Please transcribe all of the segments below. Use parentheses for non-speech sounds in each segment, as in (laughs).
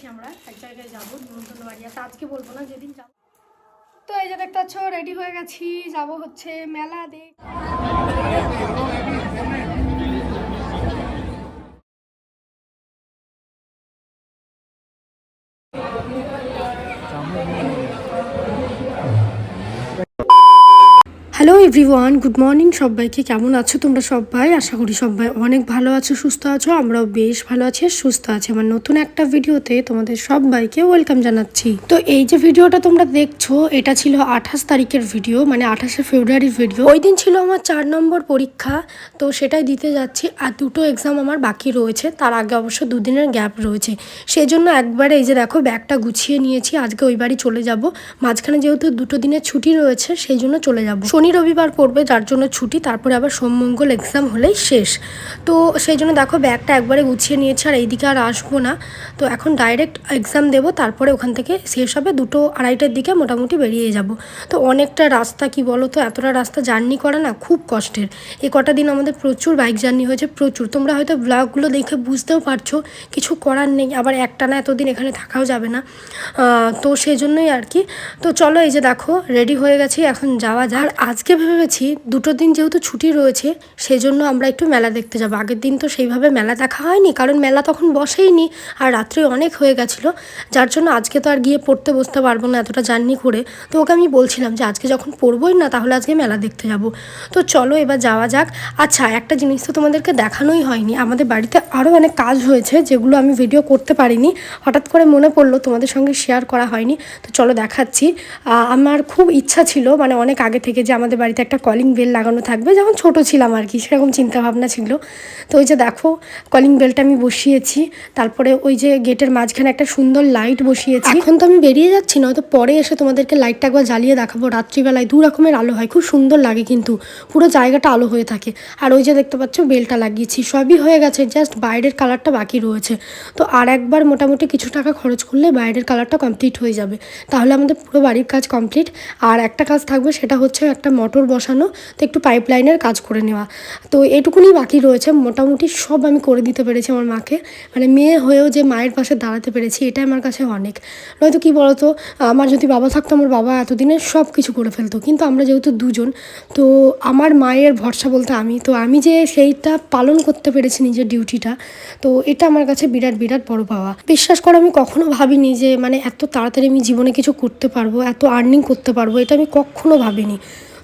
কিনেছি আমরা এক জায়গায় যাব, নিমন্ত্রণ বাড়ি আছে। আজকে বলব না, যেদিন যাব। তো এই যে দেখতে পাচ্ছ রেডি হয়ে গেছি। যাব হচ্ছে মেলা দেখ হ্যালো এভরিওয়ান গুড মর্নিং সবাইকে। কেমন আছো তোমরা সবাই? আশা করি সবাই অনেক ভালো আছো, সুস্থ আছো। আমরাও বেশ ভালো আছি আর সুস্থ আছি। আমার নতুন একটা ভিডিওতে তোমাদের সবাইকে ওয়েলকাম জানাচ্ছি। তো এই যে ভিডিওটা তোমরা দেখছ, এটা ছিল আঠাশ তারিখের ভিডিও মানে আঠাশে ফেব্রুয়ারির ভিডিও। ওই দিন ছিল আমার চার নম্বর পরীক্ষা, তো সেটাই দিতে যাচ্ছি। আর দুটো এক্সাম আমার বাকি রয়েছে। তার আগে অবশ্য দুদিনের গ্যাপ রয়েছে। সেই জন্য একবারে এই যে দেখো, ব্যাগটা গুছিয়ে নিয়েছি। আজকে ওই বাড়ি চলে যাব। মাঝখানে যেহেতু দুটো দিনের ছুটি রয়েছে, সেই জন্য চলে যাব। শনি রবিবার পড়বে, যার জন্য ছুটি, তারপরে আবার সোম মঙ্গল এক্সাম হলেই শেষ। তো সেই জন্য দেখো ব্যাগটা একবারে গুছিয়ে নিয়েছে, আর এইদিকে আর আসব না। তো এখন ডাইরেক্ট এক্সাম দেবো, তারপরে ওখান থেকে শেষ হবে, দুটো আড়াইটার দিকে মোটামুটি বেরিয়ে যাব। তো অনেকটা রাস্তা, কি বলো তো এতটা রাস্তা জার্নি করা না, খুব কষ্টের। এ কটা দিন আমাদের প্রচুর বাইক জার্নি হয়েছে, প্রচুর। তোমরা হয়তো ব্লগগুলো দেখে বুঝতেও পারছ, কিছু করার নেই, আবার একটানা এতদিন এখানে থাকাও যাবে না। তো সেই জন্যই আর কি। তো চলো এই যে দেখো রেডি হয়ে গেছি, এখন যাওয়া যাক। আর আজকে ভেবেছি দুটো দিন যেহেতু ছুটি রয়েছে সেই জন্য আমরা একটু মেলা দেখতে যাব। আগের দিন তো সেইভাবে মেলা দেখা হয়নি, কারণ মেলা তখন বসেইনি আর রাত্রে অনেক হয়ে গেছিল। যার জন্য আজকে তো আর গিয়ে পড়তে বসতে পারব না এতটা জার্নি করে। তো ওকে আমি বলছিলাম যে, আজকে যখন পড়বোই না, তাহলে আজকে মেলা দেখতে যাব। তো চলো এবার যাওয়া যাক। আচ্ছা একটা জিনিস তো তোমাদেরকে দেখানোই হয়নি। আমাদের বাড়িতে আরও অনেক কাজ হয়েছে, যেগুলো আমি ভিডিও করতে পারিনি। হঠাৎ করে মনে পড়ল তোমাদের সঙ্গে শেয়ার করা হয়নি। তো চলো দেখাচ্ছি। আমার খুব ইচ্ছা ছিল মানে অনেক আগে থেকে যে আমাদের বাড়িতে একটা কলিং বেল লাগানো থাকবে। যখন ছোট ছিলাম আর কি, সেরকম চিন্তা ভাবনা ছিল। তো ওই যে দেখো কলিং বেলটা আমি বসিয়েছি। তারপরে ওই যে গেটের মাঝখানে একটা সুন্দর লাইট বসিয়েছি। এখন তো আমি বেরিয়ে যাচ্ছি না তো পরে এসে তোমাদেরকে লাইটটা একবার জ্বালিয়ে দেখাবো। রাত্রিবেলায় দু রকমের আলো হয়, খুব সুন্দর লাগে কিন্তু। পুরো জায়গাটা আলো হয়ে থাকে। আর ওই যে দেখতে পাচ্ছ বেলটা লাগিয়েছি। সবই হয়ে গেছে জাস্ট বাইরের কালারটা বাকি রয়েছে। তো আর একবার মোটামুটি কিছু টাকা খরচ করলে বাইরের কালারটা কমপ্লিট হয়ে যাবে। তাহলে আমাদের পুরো বাড়ির কাজ কমপ্লিট আর একটা কাজ থাকবে, সেটা হচ্ছে একটা মোটর বসানো, তো একটু পাইপ লাইনের কাজ করে নেওয়া। তো এইটুকুনি বাকি রয়েছে, মোটামুটি সব আমি করে দিতে পেরেছি আমার মাকে। মানে মেয়ে হয়েও যে মায়ের পাশে দাঁড়াতে পেরেছি, এটাই আমার কাছে অনেক। নয়তো কী বলতো, আমার যদি বাবা থাকতো, আমার বাবা এতদিনে সব কিছু করে ফেলতো। কিন্তু আমরা যেহেতু দুজন, তো আমার মায়ের ভরসা বলতে আমি, তো আমি যে সেইটা পালন করতে পেরেছি নিজের ডিউটিটা, তো এটা আমার কাছে বিরাট বিরাট বড় পাওয়া। বিশ্বাস করো, আমি কখনো ভাবিনি যে মানে এত তাড়াতাড়ি আমি জীবনে কিছু করতে পারব, এত আর্নিং করতে পারব, এটা আমি কখনো ভাবিনি।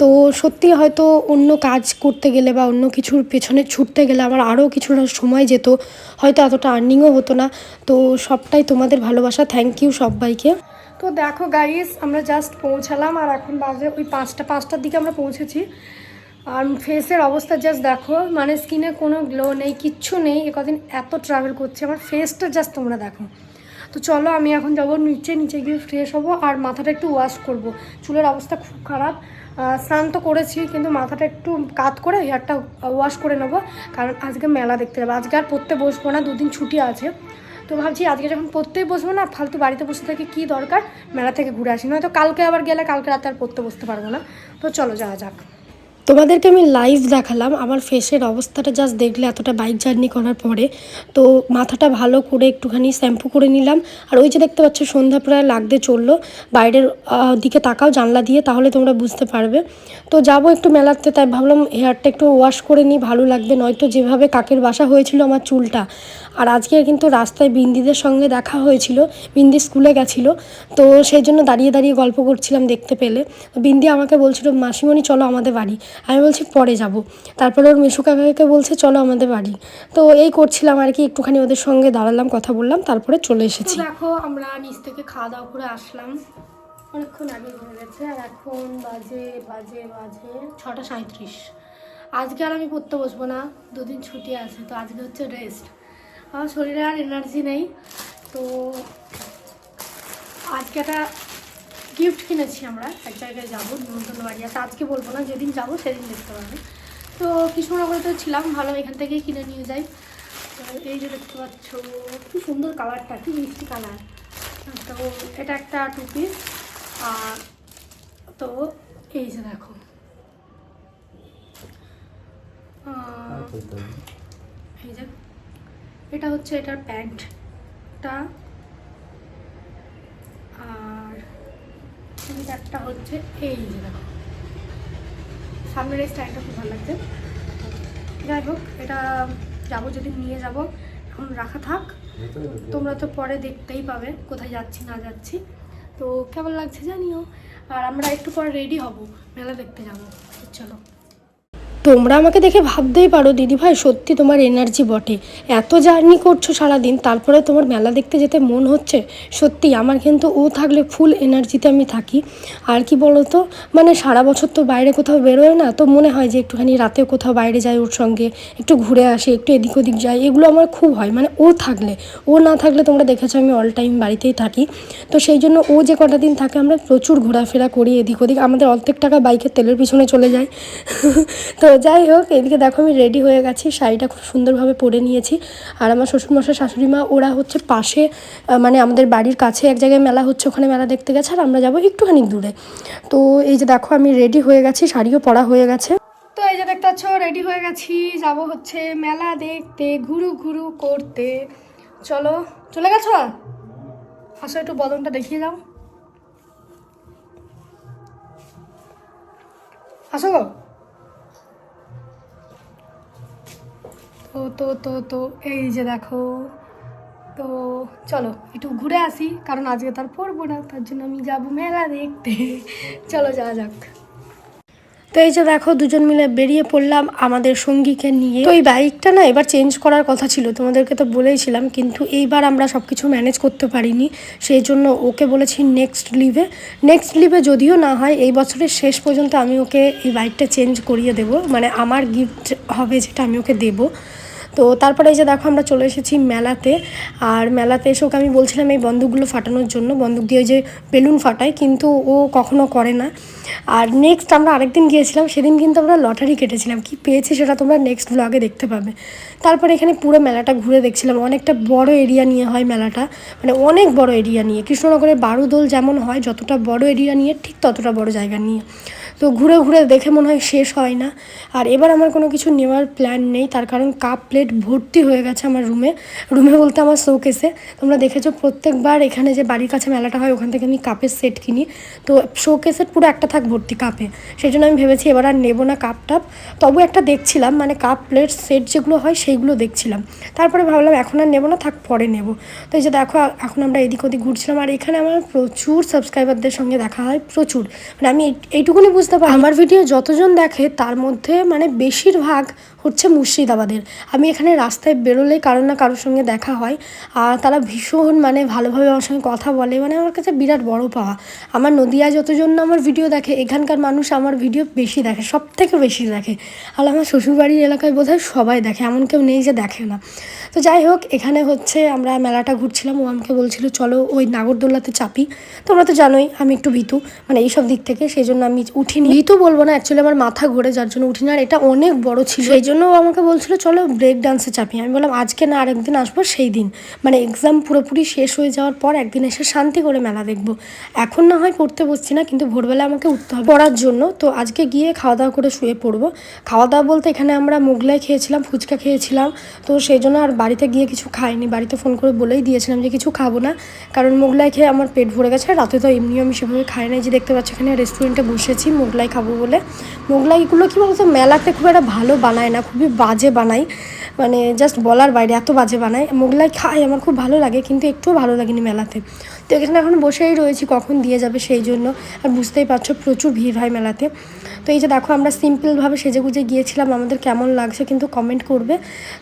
তো সত্যি হয়তো অন্য কাজ করতে গেলে বা অন্য কিছুর পেছনে ছুটতে গেলে আমার আরও কিছুটা সময় যেত, হয়তো এতটা আর্নিংও হতো না। তো সবটাই তোমাদের ভালোবাসা। থ্যাংক ইউ সবাইকে তো দেখো গাইস আমরা জাস্ট পৌঁছালাম আর এখন বাজে ওই পাঁচটা, পাঁচটার দিকে আমরা পৌঁছেছি। আর ফেসের অবস্থা জাস্ট দেখো মানে স্কিনে কোনো গ্লো নেই, কিচ্ছু নেই। এ কদিন এত ট্রাভেল করছে, আমার ফেসটা জাস্ট তোমরা দেখো। তো চলো আমি এখন যাব নিচে নিচে গিয়ে ফ্রেশ হব আর মাথাটা একটু ওয়াশ করব। চুলের অবস্থা খুব খারাপ। স্নান তো করেছি, কিন্তু মাথাটা একটু কাত করে হেয়ারটা ওয়াশ করে নেব, কারণ আজকে মেলা দেখতে যাব। আজকে আর পড়তে বসবো না, দুদিন ছুটি আছে। তো ভাবছি আজকে যখন পড়তেই বসবো না, ফালতু বাড়িতে বসে থাকি কী দরকার? মেলা থেকে ঘুরে আসি। নয়তো কালকে আবার গেলে কালকে রাতে আর পড়তে বসতে পারব না। তো চলো যাওয়া যাক। তোমাদেরকে আমি লাইভ দেখালাম, আমার ফেসের অবস্থাটা জাস্ট দেখলে এতটা বাইক জার্নি করার পরে। তো মাথাটা ভালো করে একটুখানি শ্যাম্পু করে নিলাম। আর ওই যে দেখতে পাচ্ছ, সন্ধ্যা প্রায় লাগতে চলল। বাইরের দিকে তাকাও জানলা দিয়ে, তাহলে তোমরা বুঝতে পারবে। তো যাব একটু মেলাতে, তাই ভাবলাম হেয়ারটা একটু ওয়াশ করে নিই, ভালো লাগবে। নয়তো যেভাবে কাকের বাসা হয়েছিল আমার চুলটা। আর আজকে কিন্তু রাস্তায় বিন্দিদের সঙ্গে দেখা হয়েছিল, বিন্দি স্কুলে গেছিল। তো সেই জন্য দাঁড়িয়ে দাঁড়িয়ে গল্প করছিলাম দেখতে পেলে। বিন্দি আমাকে বলছিল, মাসিমণি, চলো আমাদের বাড়ি। আমি বলছি পরে যাব। তারপরে ওর মিশু কাকাকে বলছে চলো আমাদের বাড়ি। তো এই করছিলাম আর কি একটুখানি ওদের সঙ্গে দাঁড়ালাম কথা বললাম তারপরে চলে এসেছি। দেখো আমরা নিচ থেকে খাওয়া দাওয়া করে আসলাম। অনেকক্ষণ আগে হয়ে গেছে আর এখন বাজে বাজে বাজে ছটা সাঁত্রিশ আজকে আর আমি পড়তে বসবো না দুদিন ছুটি আছে তো আজকে হচ্ছে রেস্ট আমার শরীরে আর এনার্জি নেই তো আজকে একটা গিফট কিনেছি আমরা এক জায়গায় যাব নিমন্ত্রণ বাড়ি আছে। আজকে বলব না যেদিন যাব সেদিন দেখতে পারবে। তো কৃষ্ণনগরে তো ছিলাম ভালো এখান থেকেই কিনে নিয়ে যাই। তো এই যে দেখতে পাচ্ছ কি সুন্দর কালারটা কি মিষ্টি কালার। তো এটা একটা টু পিস আর তো এই যে দেখো। এই যে এটা হচ্ছে এটার প্যান্টটা একটা হচ্ছে এই যে দেখো। সামনের এই স্টাইলটা খুব ভালো লাগছে। যাই হোক এটা যাব যদি নিয়ে যাব। এখন রাখা থাক। তোমরা তো পরে দেখতেই পাবে কোথায় যাচ্ছি না যাচ্ছি। তো কেমন লাগছে জানিও। আর আমরা একটু পরে রেডি হব। মেলা দেখতে যাব। চলো। তোমরা আমাকে দেখে ভাবতেই পারো দিদি ভাই সত্যি তোমার এনার্জি বটে। এত জার্নি করছ সারাদিন তারপরে তোমার মেলা দেখতে যেতে মন হচ্ছে? সত্যি, আমার কিন্তু ও থাকলে ফুল এনার্জিতে আমি থাকি। আর কি বলো তো মানে সারা বছর তো বাইরে কোথাও বেরোয় না, তো মনে হয় যে একটুখানি রাতে কোথাও বাইরে যাই ওর সঙ্গে, একটু ঘুরে আসি, একটু এদিক ওদিক যাই, এগুলো আমার খুব হয়। মানে ও থাকলে, ও না থাকলে তোমরা দেখেছ আমি অল টাইম বাড়িতেই থাকি। তো সেই জন্য ও যে কটা দিন থাকে, আমরা প্রচুর ঘোরাফেরা করি এদিক ওদিক। আমাদের অর্ধেক টাকা বাইকের তেলের পিছনে চলে যায়। (laughs) তো যাই হোক, এদিকে দেখো আমি রেডি হয়ে গেছি। শাড়িটা খুব সুন্দরভাবে পরে নিয়েছি। আর আমার শ্বশুরমশাই শাশুড়ি মা ওরা হচ্ছে পাশে মানে আমাদের বাড়ির কাছে এক জায়গায় মেলা হচ্ছে, ওখানে মেলা দেখতে গেছে, আর আমরা যাব একটুখানি দূরে। তো এই যে দেখো, আমি রেডি হয়ে গেছি, শাড়িও পরা হয়ে গেছে। তো এই যে দেখতে পাচ্ছ রেডি হয়ে গেছি, যাব হচ্ছে মেলা দেখতে, ঘুরু ঘুরু করতে। চলো, চলে গেছো? আসো, একটু বদনটা দেখিয়ে যাও আসো গো। তো তো তো তো, এই যে দেখো। তো চলো, একটু ঘুরে আসি, কারণ আজকে তার পড়ব না, তার জন্য আমি যাব মেলা দেখতে। চলো যাওয়া যাক। তো এই যে দেখো, দুজন মিলে বেরিয়ে পড়লাম আমাদের সঙ্গীকে নিয়ে। তো এই বাইকটা না এবার চেঞ্জ করার কথা ছিল, তোমাদেরকে তো বলেইছিলাম, কিন্তু এইবার আমরা সব কিছু ম্যানেজ করতে পারিনি। সেই জন্য ওকে বলেছি নেক্সট লিভে নেক্সট লিভে যদিও না হয়, এই বছরের শেষ পর্যন্ত আমি ওকে এই বাইকটা চেঞ্জ করিয়ে দেবো। মানে আমার গিফট হবে যেটা আমি ওকে দেবো। তো তারপরে এই যে দেখো আমরা চলে এসেছি মেলাতে। আর মেলাতে এসে ওকে আমি বলছিলাম এই বন্দুকগুলো ফাটানোর জন্য, বন্দুক দিয়ে যে বেলুন ফাটায় কিন্তু ও কখনো করে না। আর নেক্সট আমরা আরেকদিন গিয়েছিলাম, সেদিন কিন্তু আমরা লটারি কেটেছিলাম। কি পেয়েছি সেটা তোমরা নেক্সট ব্লগে দেখতে পাবে। তারপরে এখানে পুরো মেলাটা ঘুরে দেখছিলাম, অনেকটা বড় এরিয়া নিয়ে হয় মেলাটা। মানে অনেক বড় এরিয়া নিয়ে, কৃষ্ণনগরের বারুদোল যেমন হয়, যতটা বড় এরিয়া নিয়ে, ঠিক ততটা বড় জায়গা নিয়ে। তো ঘুরে ঘুরে দেখে মনে হয় শেষ হয় না। আর এবার আমার কোনো কিছু নেওয়ার প্ল্যান নেই, তার কারণ কাপ প্লেট ভর্তি হয়ে গেছে আমার রুমে রুমে বলতে আমার শোকেসে তোমরা দেখেছ প্রত্যেকবার এখানে যে বাড়ির কাছে মেলাটা হয়, ওখান থেকে আমি কাপের সেট কিনি। তো শোকেসের পুরো একটা থাক ভর্তি কাপে সেই জন্য আমি ভেবেছি এবার আর নেব না কাপ টাপ তবু একটা দেখছিলাম মানে কাপ প্লেট সেট যেগুলো হয়, সেইগুলো দেখছিলাম। তারপরে ভাবলাম এখন আর নেব না, থাক পরে নেব। তো এই যে দেখো, এখন আমরা এদিক ওদিক ঘুরছিলাম, আর এখানে আমার প্রচুর সাবস্ক্রাইবারদের সঙ্গে দেখা হয়, প্রচুর। মানে আমি এই- এইটুকুনি বুঝতে পারি আমার ভিডিও যতজন দেখে তার মধ্যে মানে বেশিরভাগ হচ্ছে মুর্শিদাবাদের। আমি এখানে রাস্তায় বেরোলেই কারোর না কারোর সঙ্গে দেখা হয়। আর তারা ভীষণ মানে ভালোভাবে আমার সঙ্গে কথা বলে। মানে আমার কাছে বিরাট বড় পাওয়া। আমার নদিয়া যতজন আমার ভিডিও দেখে, এখানকার মানুষ আমার ভিডিও বেশি দেখে সব থেকে বেশি দেখে। আর আমার শ্বশুরবাড়ির এলাকায় বোধহয় সবাই দেখে, এমন কেউ নেই যে দেখে না। তো যাই হোক, এখানে হচ্ছে আমরা মেলাটা ঘুরছিলাম। ও আমাকে বলছিল, চলো ওই নাগরদোল্লাতে চাপি। তোমরা তো জানোই, আমি একটু ভীতু। মানে এইসব দিক থেকে সেই জন্য আমি উঠিনি। ভীতু বলব না অ্যাকচুয়ালি আমার মাথা ঘোরে, যার জন্য উঠিনি। আর এটা অনেক বড় ছিল। সেই জন্য ও আমাকে বলছিল, চলো ব্রেক ডান্সে চাপি আমি বললাম, আজকে না আরেকদিন আসব, সেই দিন। মানে এক্সাম পুরোপুরি শেষ হয়ে যাওয়ার পর একদিন এসে শান্তি করে মেলা দেখব। এখন না হয় পড়তে বসছি না, কিন্তু ভোরবেলা আমাকে উঠতে হবে পড়ার জন্য। তো আজকে গিয়ে খাওয়া দাওয়া করে শুয়ে পড়ব। খাওয়া দাওয়া বলতে এখানে আমরা মোগলাই খেয়েছিলাম, ফুচকা খেয়েছিলাম। তো সেই জন্য আর বাড়িতে গিয়ে কিছু খাইনি। বাড়িতে ফোন করে বলেই দিয়েছিলাম যে কিছু খাব না। কারণ মোগলাই খেয়ে আমার পেট ভরে গেছে, রাতে তো এমনিও আমি সেভাবে খাই না যে দেখতে পাচ্ছি এখানে রেস্টুরেন্টে বসেছি, মোগলাই খাব বলে। মোগলাইগুলো কী বলতো, মেলাতে খুব একটা ভালো বানায় না। খুবই বাজে বানাই। মানে জাস্ট বলার বাইরে এত বাজে বানাই। মোগলাই খাই, আমার খুব ভালো লাগে, কিন্তু একটুও ভালো লাগেনি মেলাতে। তো এখানে এখন বসেই রয়েছি, কখন দিয়ে যাবে সেই জন্য। আর বুঝতেই পারছ প্রচুর ভিড় হয় মেলাতে। তো এই যে দেখো আমরা সিম্পলভাবে সেজে গুজে গিয়েছিলাম, আমাদের কেমন লাগছে কিন্তু কমেন্ট করবে।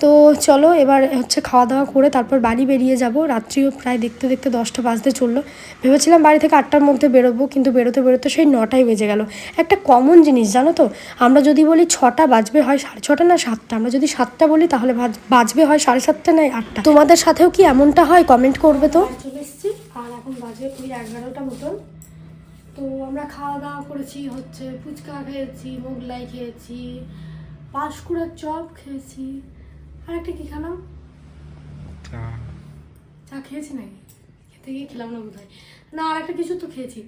তো চলো এবার হচ্ছে খাওয়া দাওয়া করে তারপর বাড়ি বেরিয়ে যাব। রাত্রিও প্রায় দেখতে দেখতে দশটা বাজতে চলল। ভেবেছিলাম বাড়ি থেকে আটটার মধ্যে বেরোবো, কিন্তু বেরোতে বেরোতে সেই নটাই বেজে গেল। একটা কমন জিনিস, জানো তো? আমরা যদি বলি ছটা বাজবে হয় সাড়ে ছটা না সাতটা? আমরা যদি সাতটা বলি তাহলে বাজবে হয় সাড়ে সাতটা নয় আটটা? তোমাদের সাথেও কি এমনটা হয়? কমেন্ট করবে তো। এখন বাজে ওই এগারোটা মতন। তো আমরা খাওয়া দাওয়া করেছি হচ্ছে ফুচকা খেয়েছি মোগলাই খেয়েছি পাঁশকুড়ার চপ খেয়েছি। আর একটা কী খেলাম? চা। খেয়েছি নাকি? খেতে গিয়ে খেলাম না বোধ না আর একটা কিছু তো খেয়েছি।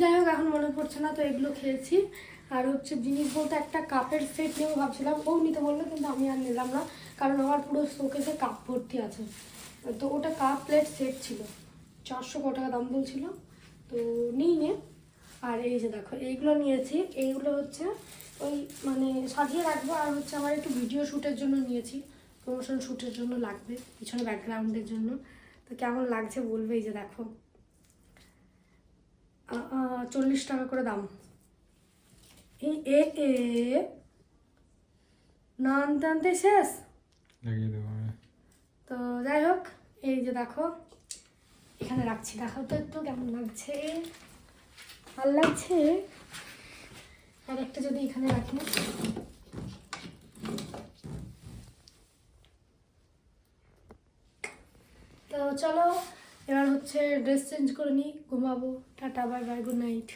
যাই হোক এখন মনে পড়ছে না তো এগুলো খেয়েছি। আর হচ্ছে জিনিস বলতে একটা কাপের সেট নিয়েও ভাবছিলাম। ও নিতে বলল কিন্তু আমি আর নিলাম না। কারণ আমার পুরো শোকেসে কাপ ভর্তি আছে। তো ওটা কাপ প্লেট সেট ছিল। চারশো ক টাকা দাম বলছিল। তো নিই নে। আর এই যে দেখো এইগুলো নিয়েছি। এইগুলো হচ্ছে ওই মানে সাজিয়ে রাখব। আর হচ্ছে আমার একটু ভিডিও শ্যুটের জন্য নিয়েছি। প্রমোশন শ্যুটের জন্য লাগবে পিছনে ব্যাকগ্রাউন্ডের জন্য। তো কেমন লাগছে বলবে এই যে দেখো। চল্লিশ টাকা করে দাম। এই এ এ না আনতে আনতে শেষ তো যাই হোক এই যে দেখো। এখানে রাখছি। দেখাও তো একটু কেমন লাগছে। ভালো লাগছে? আর একটা যদি এখানে রাখি তো চলো, এবার হচ্ছে ড্রেস চেঞ্জ করে নিই, ঘুমাবো। Tata bye bye good night